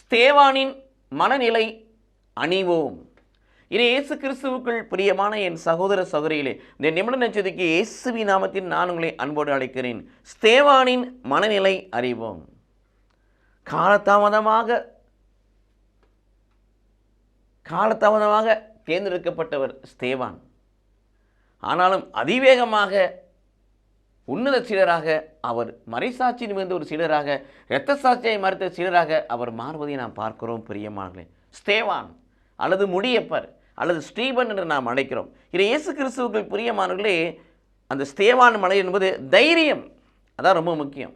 ஸ்தேவானின் மனநிலை அணிவோம். இது இயேசு கிறிஸ்துவுக்குள் பிரியமான என் சகோதர சகோதரிகளே இந்த நிமிட நட்சத்திற்கு இயேசுவி நாமத்தில் நான் உங்களை அன்போடு அழைக்கிறேன். ஸ்தேவானின் மனநிலை அறிவோம். காலதாமதமாக காலதாமதமாக தேர்ந்தெடுக்கப்பட்டவர் ஸ்தேவான். ஆனாலும் அதிவேகமாக உன்னத சீடராக அவர் மறைசாட்சி நிமிர்ந்த ஒரு சீடராக இரத்த சாட்சியை மறுத்த சீடராக அவர் மாறுவதை நாம் பார்க்கிறோம் பிரியமானே ஸ்தேவான் அல்லது முடியப்பர் அல்லது ஸ்டீபன் என்று நாம் அழைக்கிறோம். இது இயேசு கிறிஸ்துவுக்குள் பிரியமானவர்களே அந்த ஸ்தேவான் மலை என்பது தைரியம். அதான் ரொம்ப முக்கியம்.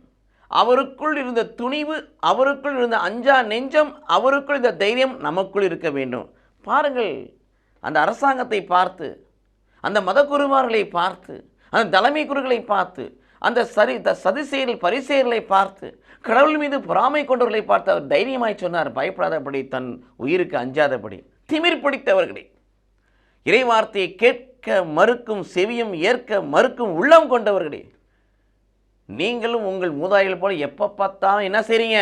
அவருக்குள் இருந்த துணிவு அவருக்குள் இருந்த அஞ்சா நெஞ்சம் அவருக்குள் இருந்த தைரியம் நமக்குள் இருக்க வேண்டும். பாருங்கள் அந்த அரசாங்கத்தை பார்த்து அந்த மதகுருமார்களை பார்த்து அந்த தலைமை குருகளை பார்த்து அந்த சரி த சதிசெயல் பரிசெயர்களை பார்த்து கடவுள் மீது பொறாமை கொண்டவர்களை பார்த்து அவர் தைரியமாய் சொன்னார் பயப்படாதபடி தன் உயிருக்கு அஞ்சாதபடி திமிர் பிடித்தவர்களே. இறைவார்த்தையை கேட்க மறுக்கும் செவியும் ஏற்க மறுக்கும் உள்ளம் கொண்டவர்களே. நீங்களும் உங்கள் மூதாயிகள் போல எப்போ பார்த்தாலும் என்ன செய்றீங்க?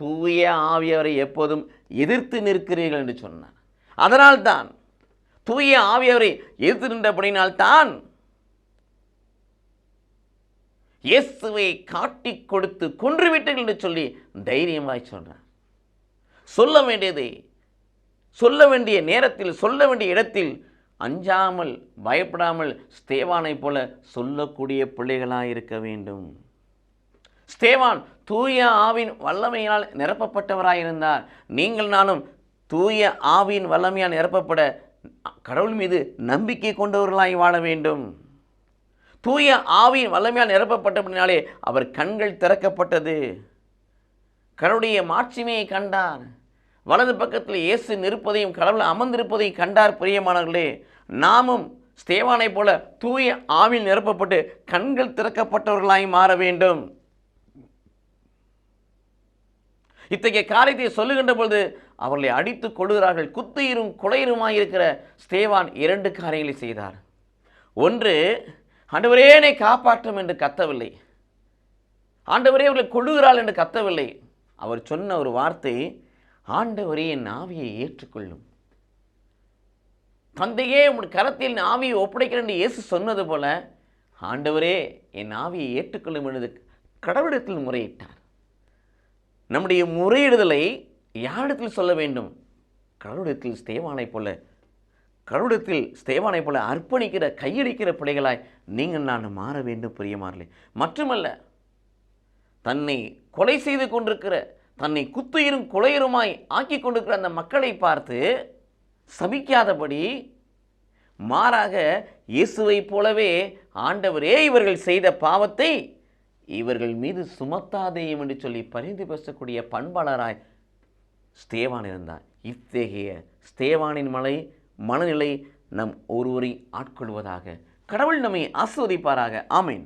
தூய ஆவியவரை எப்போதும் எதிர்த்து நிற்கிறீர்கள் என்று சொன்னார். அதனால்தான் தூய ஆவியவரை எதிர்த்து நின்றபடினால்தான் இயேசுவை காட்டி கொடுத்து கொன்றுவிட்டீர்கள் என்று சொல்லி தைரியமாய் சொல்கிறார் சொல்ல வேண்டியதை சொல்ல வேண்டிய நேரத்தில் சொல்ல வேண்டிய இடத்தில் அஞ்சாமல் பயப்படாமல் ஸ்தேவானை போல சொல்லக்கூடிய பிள்ளைகளாக இருக்க வேண்டும். ஸ்தேவான் தூய ஆவின் வல்லமையினால் நிரப்பப்பட்டவராயிருந்தார். நீங்கள் நானும் தூய ஆவியின் வல்லமையால் நிரப்பப்பட கடவுள் மீது நம்பிக்கை கொண்டவர்களாய் வாழ வேண்டும். தூய ஆவியின் வல்லமையால் நிரப்பப்பட்டபடினாலே அவர் கண்கள் திறக்கப்பட்டது. கடவுளுடைய மாட்சிமையை கண்டார். வலது பக்கத்தில் இயேசு நிற்பதையும் கடவுள் அமர்ந்திருப்பதையும் கண்டார் பிரியமானவர்களே. நாமும் ஸ்தேவானை போல தூய ஆவில் நிரப்பப்பட்டு கண்கள் திறக்கப்பட்டவர்களாய் மாற வேண்டும். இத்தகைய காரியத்தை சொல்லுகின்ற பொழுது அவர்களை அடித்து கொள்கிறார்கள் குத்துயிரும் கொலையிருமாயிருக்கிற ஸ்தேவான் இரண்டு காரியங்களை செய்தார். ஒன்று ஆண்டவரே என்னை காப்பாற்றும் என்று கத்தவில்லை. ஆண்டவரே அவர்களை கொள்ளுகிறாள் என்று கத்தவில்லை. அவர் சொன்ன ஒரு வார்த்தை ஆண்டவரே என் ஆவியை ஏற்றுக்கொள்ளும். தந்தையே உன் கரத்தில் என் ஆவியை ஒப்படைக்கிறேன் என்று இயேசு சொன்னது போல ஆண்டவரே என் ஆவியை ஏற்றுக்கொள்ளும் என்று கடவுளிடத்தில் முறையிட்டார். நம்முடைய முறையிடுதலை யாரிடத்தில் சொல்ல வேண்டும்? கடவுளிடத்தில் தேவானை போல கருடத்தில் ஸ்தேவானை போல அர்ப்பணிக்கிற கையளிக்கிற பிள்ளைகளாய் நீங்கள் நான் மாற வேண்டும் பிரியமாறலே மட்டுமல்ல தன்னை கொலை செய்து கொண்டிருக்கிற தன்னை குத்துயிரும் கொலையருமாய் ஆக்கி கொண்டிருக்கிற அந்த மக்களை பார்த்து சபிக்காதபடி மாறாக இயேசுவைப் போலவே ஆண்டவரே இவர்கள் செய்த பாவத்தை இவர்கள் மீது சுமத்தாதேயும் என்று சொல்லி பரிந்து பேசக்கூடிய பண்பாளராய் ஸ்தேவான் இருந்தார். இத்தகைய ஸ்தேவானின் மலை மனநிலை நம் ஒருவரை ஆட்கொள்வதாக கடவுள் நம்மை ஆஸ்வதிப்பாராக. ஆமேன்.